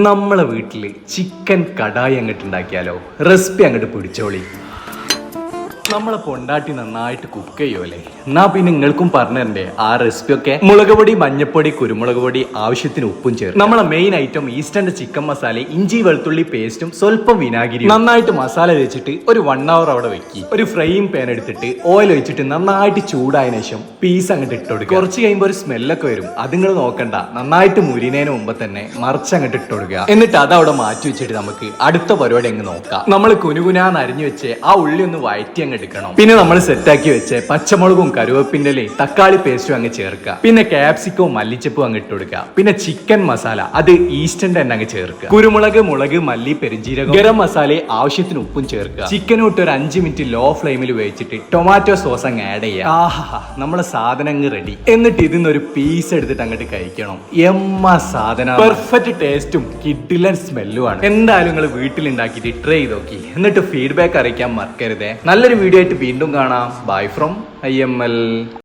നമ്മളെ വീട്ടിൽ ചിക്കൻ കടായി അങ്ങോട്ട് ഉണ്ടാക്കിയാലോ? റെസിപ്പി അങ്ങോട്ട് പിടിച്ചോളി. നമ്മളെ പൊണ്ടാട്ടി നന്നായിട്ട് കുക്ക് ചെയ്യുമല്ലേ എന്നാ പിന്നെ നിങ്ങൾക്കും പറഞ്ഞു തരണ്ടേ ആ റെസിപ്പി ഒക്കെ മുളക് പൊടി മഞ്ഞപ്പൊടി കുരുമുളക് പൊടി ആവശ്യത്തിന് ഉപ്പും ചേർത്ത്. നമ്മളെ മെയിൻ ഐറ്റം ഈസ്റ്റേന്റെ ചിക്കൻ മസാല ഇഞ്ചി വെളുത്തുള്ളി പേസ്റ്റും സ്വല്പം വിനാഗിരി നന്നായിട്ട് മസാല വെച്ചിട്ട് ഒരു വൺ അവർ അവിടെ വെക്കി. ഒരു ഫ്രൈയിങ് പാൻ എടുത്തിട്ട് ഓയിൽ ഒഴിച്ചിട്ട് നന്നായിട്ട് ചൂടായതിനു ശേഷം പീസ് അങ്ങോട്ട് ഇട്ട് കൊടുക്കുക. കുറച്ച് കഴിയുമ്പോൾ ഒരു സ്മെല്ലൊക്കെ വരും. അത് നിങ്ങൾ നോക്കണ്ട. നന്നായിട്ട് മുരിനേന് മുമ്പ് തന്നെ മറിച്ച് അങ്ങോട്ട് ഇട്ട് കൊടുക്കുക. എന്നിട്ട് അത് അവിടെ മാറ്റി വെച്ചിട്ട് നമുക്ക് അടുത്ത പരിപാടി അങ്ങ് നോക്കാം. നമ്മൾ കുനുകുനാന്ന് അരിഞ്ഞു വെച്ച് ആ ഉള്ളി ഒന്ന് വയറ്റി അങ്ങ് എടുക്കണം. പിന്നെ നമ്മൾ സെറ്റാക്കി വെച്ച് പച്ചമുളകും കരുവേപ്പിന്റെ തക്കാളി പേസ്റ്റും അങ്ങ് ചേർക്കുക. പിന്നെ ക്യാപ്സിക്കവും മല്ലിച്ചപ്പും അങ്ങ് ഇട്ട് കൊടുക്കുക. പിന്നെ ചിക്കൻ മസാല അത് ഈസ്റ്റന്റെ തന്നെ അങ്ങ് ചേർക്കുക. കുരുമുളക് മുളക് മല്ലി പെരിഞ്ചീരകം ഗരം മസാല ആവശ്യത്തിന് ഉപ്പും ചേർക്കുക. ചിക്കനും ഇട്ട് ഒരു അഞ്ച് മിനിറ്റ് ലോ ഫ്ലെയിമിൽ വെച്ചിട്ട് ടൊമാറ്റോ സോസ് അങ്ങ് ആഡ് ചെയ്യുക. ആഹാ നമ്മളെ സാധനം അങ്ങ് റെഡി എന്നിട്ട് ഇതിന്ന് ഒരു പീസ് എടുത്തിട്ട് അങ്ങോട്ട് കഴിക്കണം. എമ്മ സാധനം. പെർഫെക്റ്റ് ടേസ്റ്റും കിഡിലൻ സ്മെല്ലുമാണ് എന്തായാലും നിങ്ങൾ വീട്ടിൽ ഉണ്ടാക്കിയിട്ട് ട്രൈ ചെയ്ത് നോക്കി. എന്നിട്ട് ഫീഡ്ബാക്ക് അറിയിക്കാൻ മറക്കരുതേ. നല്ലൊരു വീഡിയോ ആയിട്ട് വീണ്ടും കാണാം. Bye from I M L